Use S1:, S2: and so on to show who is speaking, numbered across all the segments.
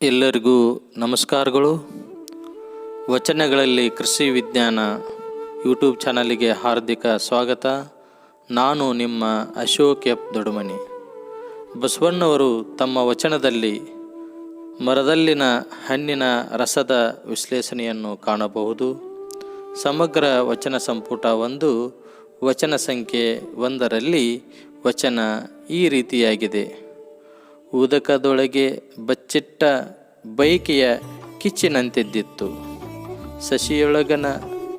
S1: ಎಲ್ಲರಿಗೂ ನಮಸ್ಕಾರಗಳು. ವಚನಗಳಲ್ಲಿ ಕೃಷಿ ವಿಜ್ಞಾನ ಯೂಟ್ಯೂಬ್ ಚಾನಲಿಗೆ ಹಾರ್ದಿಕ ಸ್ವಾಗತ. ನಾನು ನಿಮ್ಮ ಅಶೋಕ್ ಎಫ್ ದೊಡಮನಿ ಬಸವಣ್ಣವರು ತಮ್ಮ ವಚನದಲ್ಲಿ ಮರದಲ್ಲಿನ ಹಣ್ಣಿನ ರಸದ ವಿಶ್ಲೇಷಣೆಯನ್ನು ಕಾಣಬಹುದು. ಸಮಗ್ರ ವಚನ ಸಂಪುಟ ಒಂದು, ವಚನ ಸಂಖ್ಯೆ ಒಂದರಲ್ಲಿ ವಚನ ಈ ರೀತಿಯಾಗಿದೆ. ಉದಕದೊಳಗೆ ಬಚ್ಚಿಟ್ಟ ಬೈಕೆಯ ಕಿಚ್ಚಿನಂತಿದ್ದಿತ್ತು. ಸಸಿಯೊಳಗನ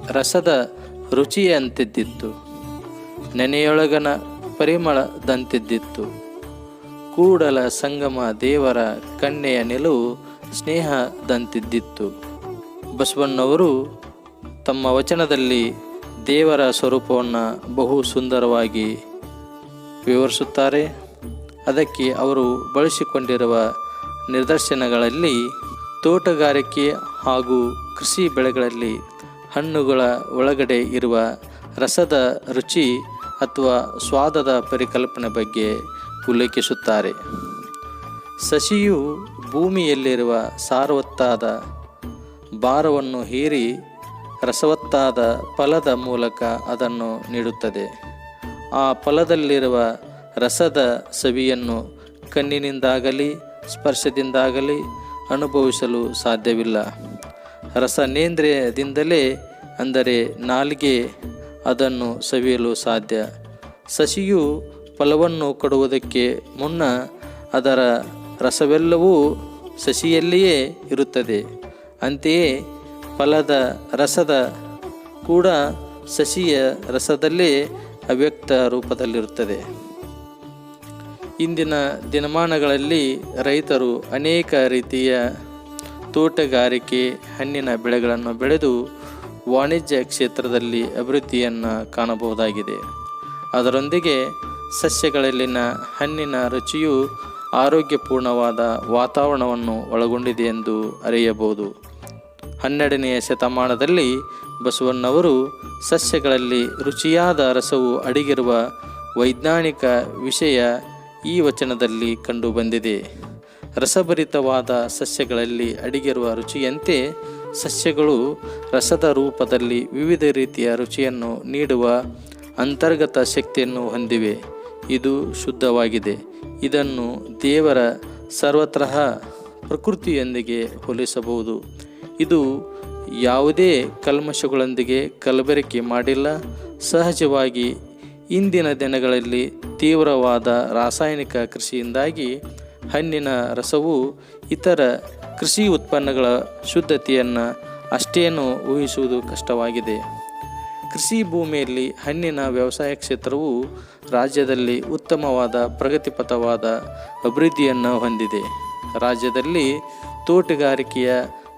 S1: ರಸದ ರುಚಿಯಂತಿದ್ದಿತ್ತು. ನೆನೆಯೊಳಗನ ಪರಿಮಳದಂತಿದ್ದಿತ್ತು. ಕೂಡಲ ಸಂಗಮ ದೇವರ ಕಣ್ಣೆಯ ನಿಲುವು ಸ್ನೇಹದಂತಿದ್ದಿತ್ತು. ಬಸವಣ್ಣವರು ತಮ್ಮ ವಚನದಲ್ಲಿ ದೇವರ ಸ್ವರೂಪವನ್ನು ಬಹು ಸುಂದರವಾಗಿ ವಿವರಿಸುತ್ತಾರೆ. ಅದಕ್ಕೆ ಅವರು ಬಳಸಿಕೊಂಡಿರುವ ನಿದರ್ಶನಗಳಲ್ಲಿ ತೋಟಗಾರಿಕೆ ಹಾಗೂ ಕೃಷಿ ಬೆಳೆಗಳಲ್ಲಿ ಹಣ್ಣುಗಳ ಒಳಗಡೆ ಇರುವ ರಸದ ರುಚಿ ಅಥವಾ ಸ್ವಾದದ ಪರಿಕಲ್ಪನೆ ಬಗ್ಗೆ ಉಲ್ಲೇಖಿಸುತ್ತಾರೆ. ಸಸಿಯು ಭೂಮಿಯಲ್ಲಿರುವ ಸಾರವತ್ತಾದ ಭಾರವನ್ನು ಹೀರಿ ರಸವತ್ತಾದ ಫಲದ ಮೂಲಕ ಅದನ್ನು ನೀಡುತ್ತದೆ. ಆ ಫಲದಲ್ಲಿರುವ ರಸದ ಸವಿಯನ್ನು ಕಣ್ಣಿನಿಂದಾಗಲಿ, ಸ್ಪರ್ಶದಿಂದಾಗಲಿ ಅನುಭವಿಸಲು ಸಾಧ್ಯವಿಲ್ಲ. ರಸನೇಂದ್ರಿಯದಿಂದಲೇ ಅಂದರೆ ನಾಲಿಗೆ ಅದನ್ನು ಸವಿಯಲು ಸಾಧ್ಯ. ಸಸಿಯು ಫಲವನ್ನು ಕೊಡುವುದಕ್ಕೆ ಮುನ್ನ ಅದರ ರಸವೆಲ್ಲವೂ ಸಸಿಯಲ್ಲಿಯೇ ಇರುತ್ತದೆ. ಅಂತೆಯೇ ಫಲದ ರಸದ ಕೂಡ ಸಸಿಯ ರಸದಲ್ಲೇ ಅವ್ಯಕ್ತ ರೂಪದಲ್ಲಿರುತ್ತದೆ. ಇಂದಿನ ದಿನಮಾನಗಳಲ್ಲಿ ರೈತರು ಅನೇಕ ರೀತಿಯ ತೋಟಗಾರಿಕೆ, ಹಣ್ಣಿನ ಬೆಳೆಗಳನ್ನು ಬೆಳೆದು ವಾಣಿಜ್ಯ ಕ್ಷೇತ್ರದಲ್ಲಿ ಅಭಿವೃದ್ಧಿಯನ್ನು ಕಾಣಬಹುದಾಗಿದೆ. ಅದರೊಂದಿಗೆ ಸಸ್ಯಗಳಲ್ಲಿನ ಹಣ್ಣಿನ ರುಚಿಯು ಆರೋಗ್ಯಪೂರ್ಣವಾದ ವಾತಾವರಣವನ್ನು ಒಳಗೊಂಡಿದೆ ಎಂದು ಅರಿಯಬಹುದು. ಹನ್ನೆರಡನೆಯ ಶತಮಾನದಲ್ಲಿ ಬಸವಣ್ಣವರು ಸಸ್ಯಗಳಲ್ಲಿ ರುಚಿಯಾದ ರಸವು ಅಡಗಿರುವ ವೈಜ್ಞಾನಿಕ ವಿಷಯ ಈ ವಚನದಲ್ಲಿ ಕಂಡುಬಂದಿದೆ ರಸಭರಿತವಾದ ಸಸ್ಯಗಳಲ್ಲಿ ಅಡಗಿರುವ ರುಚಿಯಂತೆ ಸಸ್ಯಗಳು ರಸದ ರೂಪದಲ್ಲಿ ವಿವಿಧ ರೀತಿಯ ರುಚಿಯನ್ನು ನೀಡುವ ಅಂತರ್ಗತ ಶಕ್ತಿಯನ್ನು ಹೊಂದಿವೆ. ಇದು ಶುದ್ಧವಾಗಿದೆ. ಇದನ್ನು ದೇವರ ಸರ್ವತ್ರ ಪ್ರಕೃತಿಯೊಂದಿಗೆ ಹೋಲಿಸಬಹುದು. ಇದು ಯಾವುದೇ ಕಲ್ಮಶಗಳೊಂದಿಗೆ ಕಲಬೆರಕೆ ಮಾಡಿಲ್ಲ. ಸಹಜವಾಗಿ ಇಂದಿನ ದಿನಗಳಲ್ಲಿ ತೀವ್ರವಾದ ರಾಸಾಯನಿಕ ಕೃಷಿಯಿಂದಾಗಿ ಹಣ್ಣಿನ ರಸವು ಇತರ ಕೃಷಿ ಉತ್ಪನ್ನಗಳ ಶುದ್ಧತೆಯನ್ನು ಅಷ್ಟೇನು ಊಹಿಸುವುದು ಕಷ್ಟವಾಗಿದೆ. ಕೃಷಿ ಭೂಮಿಯಲ್ಲಿ ಹಣ್ಣಿನ ವ್ಯವಸಾಯ ಕ್ಷೇತ್ರವು ರಾಜ್ಯದಲ್ಲಿ ಉತ್ತಮವಾದ ಪ್ರಗತಿಪಥವಾದ ಅಭಿವೃದ್ಧಿಯನ್ನು ಹೊಂದಿದೆ. ರಾಜ್ಯದಲ್ಲಿ ತೋಟಗಾರಿಕೆಯ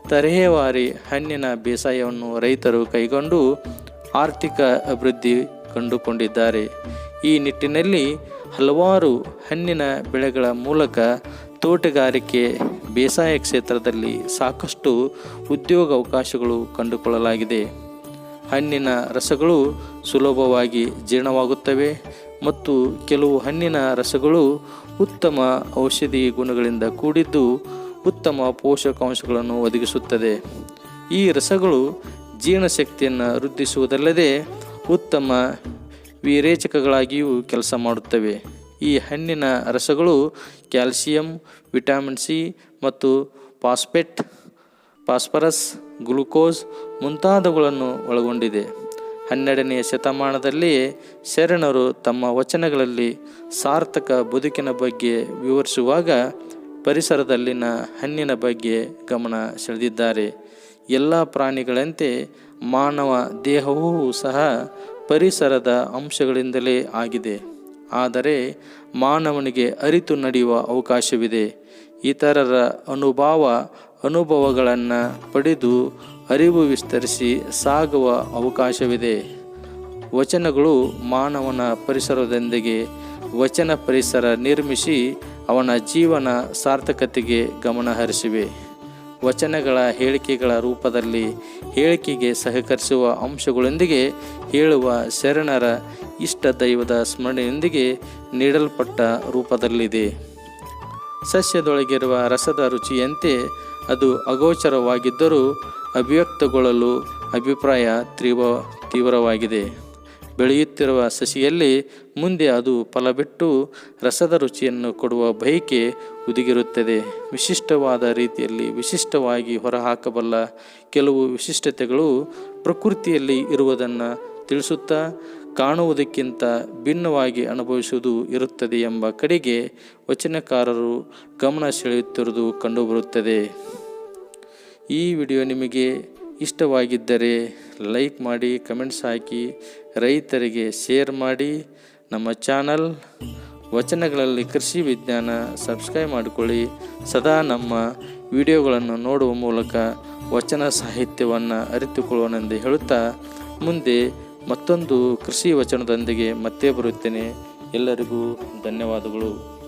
S1: ತರಹೇವಾರಿ ಹಣ್ಣಿನ ಬೇಸಾಯವನ್ನು ರೈತರು ಕೈಗೊಂಡು ಆರ್ಥಿಕ ಅಭಿವೃದ್ಧಿ ಕಂಡುಕೊಂಡಿದ್ದಾರೆ. ಈ ನಿಟ್ಟಿನಲ್ಲಿ ಹಲವಾರು ಹಣ್ಣಿನ ಬೆಳೆಗಳ ಮೂಲಕ ತೋಟಗಾರಿಕೆ, ಬೇಸಾಯ ಕ್ಷೇತ್ರದಲ್ಲಿ ಸಾಕಷ್ಟು ಉದ್ಯೋಗ ಅವಕಾಶಗಳು ಕಂಡುಕೊಳ್ಳಲಾಗಿದೆ. ಹಣ್ಣಿನ ರಸಗಳು ಸುಲಭವಾಗಿ ಜೀರ್ಣವಾಗುತ್ತವೆ ಮತ್ತು ಕೆಲವು ಹಣ್ಣಿನ ರಸಗಳು ಉತ್ತಮ ಔಷಧಿ ಗುಣಗಳಿಂದ ಕೂಡಿದ್ದು ಉತ್ತಮ ಪೋಷಕಾಂಶಗಳನ್ನು ಒದಗಿಸುತ್ತದೆ. ಈ ರಸಗಳು ಜೀರ್ಣಶಕ್ತಿಯನ್ನು ವೃದ್ಧಿಸುವುದಲ್ಲದೆ ಉತ್ತಮ ವಿರೇಚಕಗಳಾಗಿಯೂ ಕೆಲಸ ಮಾಡುತ್ತವೆ. ಈ ಹಣ್ಣಿನ ರಸಗಳು ಕ್ಯಾಲ್ಸಿಯಂ, ವಿಟಮಿನ್ ಸಿ ಮತ್ತು ಫಾಸ್ಫೇಟ್, ಫಾಸ್ಫರಸ್, ಗ್ಲುಕೋಸ್ ಮುಂತಾದವುಗಳನ್ನು ಒಳಗೊಂಡಿದೆ. ಹನ್ನೆರಡನೆಯ ಶತಮಾನದಲ್ಲಿಯೇ ಶರಣರು ತಮ್ಮ ವಚನಗಳಲ್ಲಿ ಸಾರ್ಥಕ ಬದುಕಿನ ಬಗ್ಗೆ ವಿವರಿಸುವಾಗ ಪರಿಸರದಲ್ಲಿನ ಹಣ್ಣಿನ ಬಗ್ಗೆ ಗಮನ ಸೆಳೆದಿದ್ದಾರೆ. ಎಲ್ಲ ಪ್ರಾಣಿಗಳಂತೆ ಮಾನವ ದೇಹವೂ ಸಹ ಪರಿಸರದ ಅಂಶಗಳಿಂದಲೇ ಆಗಿದೆ. ಆದರೆ ಮಾನವನಿಗೆ ಅರಿತು ನಡೆಯುವ ಅವಕಾಶವಿದೆ. ಇತರರ ಅನುಭವ, ಅನುಭವಗಳನ್ನು ಪಡೆದು ಅರಿವು ವಿಸ್ತರಿಸಿ ಸಾಗುವ ಅವಕಾಶವಿದೆ. ವಚನಗಳು ಮಾನವನ ಪರಿಸರದೊಂದಿಗೆ ವಚನ ಪರಿಸರ ನಿರ್ಮಿಸಿ ಅವನ ಜೀವನ ಸಾರ್ಥಕತೆಗೆ ಗಮನ ಹರಿಸಿವೆ. ವಚನಗಳ ಹೇಳಿಕೆಗಳ ರೂಪದಲ್ಲಿ ಹೇಳಿಕೆಗೆ ಸಹಕರಿಸುವ ಅಂಶಗಳೊಂದಿಗೆ ಹೇಳುವ ಶರಣರ ಇಷ್ಟ ದೈವದ ಸ್ಮರಣೆಯೊಂದಿಗೆ ನೀಡಲ್ಪಟ್ಟ ರೂಪದಲ್ಲಿದೆ. ಸಸ್ಯದೊಳಗಿರುವ ರಸದ ರುಚಿಯಂತೆ ಅದು ಅಗೋಚರವಾಗಿದ್ದರೂ ಅಭಿವ್ಯಕ್ತಗೊಳ್ಳಲು ಅಭಿಪ್ರಾಯ ತೀವ್ರ ತೀವ್ರವಾಗಿದೆ. ಬೆಳೆಯುತ್ತಿರುವ ಸಸಿಯಲ್ಲಿ ಮುಂದೆ ಅದು ಫಲ ಬಿಟ್ಟು ರಸದ ರುಚಿಯನ್ನು ಕೊಡುವ ಬಯಕೆ ಉದುಗಿರುತ್ತದೆ ವಿಶಿಷ್ಟವಾದ ರೀತಿಯಲ್ಲಿ ವಿಶಿಷ್ಟವಾಗಿ ಹೊರಹಾಕಬಲ್ಲ ಕೆಲವು ವಿಶಿಷ್ಟತೆಗಳು ಪ್ರಕೃತಿಯಲ್ಲಿ ಇರುವುದನ್ನು ತಿಳಿಸುತ್ತಾ ಕಾಣುವುದಕ್ಕಿಂತ ಭಿನ್ನವಾಗಿ ಅನುಭವಿಸುವುದು ಇರುತ್ತದೆ ಎಂಬ ಕಡೆಗೆ ವಚನಕಾರರು ಗಮನ ಸೆಳೆಯುತ್ತಿರುವುದು ಕಂಡುಬರುತ್ತದೆ. ಈ ವಿಡಿಯೋ ನಿಮಗೆ ಇಷ್ಟವಾಗಿದ್ದರೆ ಲೈಕ್ ಮಾಡಿ, ಕಮೆಂಟ್ಸ್ ಹಾಕಿ, ರೈತರಿಗೆ ಶೇರ್ ಮಾಡಿ. ನಮ್ಮ ಚಾನಲ್ ವಚನಗಳಲ್ಲಿ ಕೃಷಿ ವಿಜ್ಞಾನ ಸಬ್ಸ್ಕ್ರೈಬ್ ಮಾಡಿಕೊಳ್ಳಿ. ಸದಾ ನಮ್ಮ ವಿಡಿಯೋಗಳನ್ನು ನೋಡುವ ಮೂಲಕ ವಚನ ಸಾಹಿತ್ಯವನ್ನು ಅರಿತುಕೊಳ್ಳೋಣೆಂದು ಹೇಳುತ್ತಾ ಮುಂದೆ ಮತ್ತೊಂದು ಕೃಷಿ ವಚನದೊಂದಿಗೆ ಮತ್ತೆ ಬರುತ್ತೇನೆ. ಎಲ್ಲರಿಗೂ ಧನ್ಯವಾದಗಳು.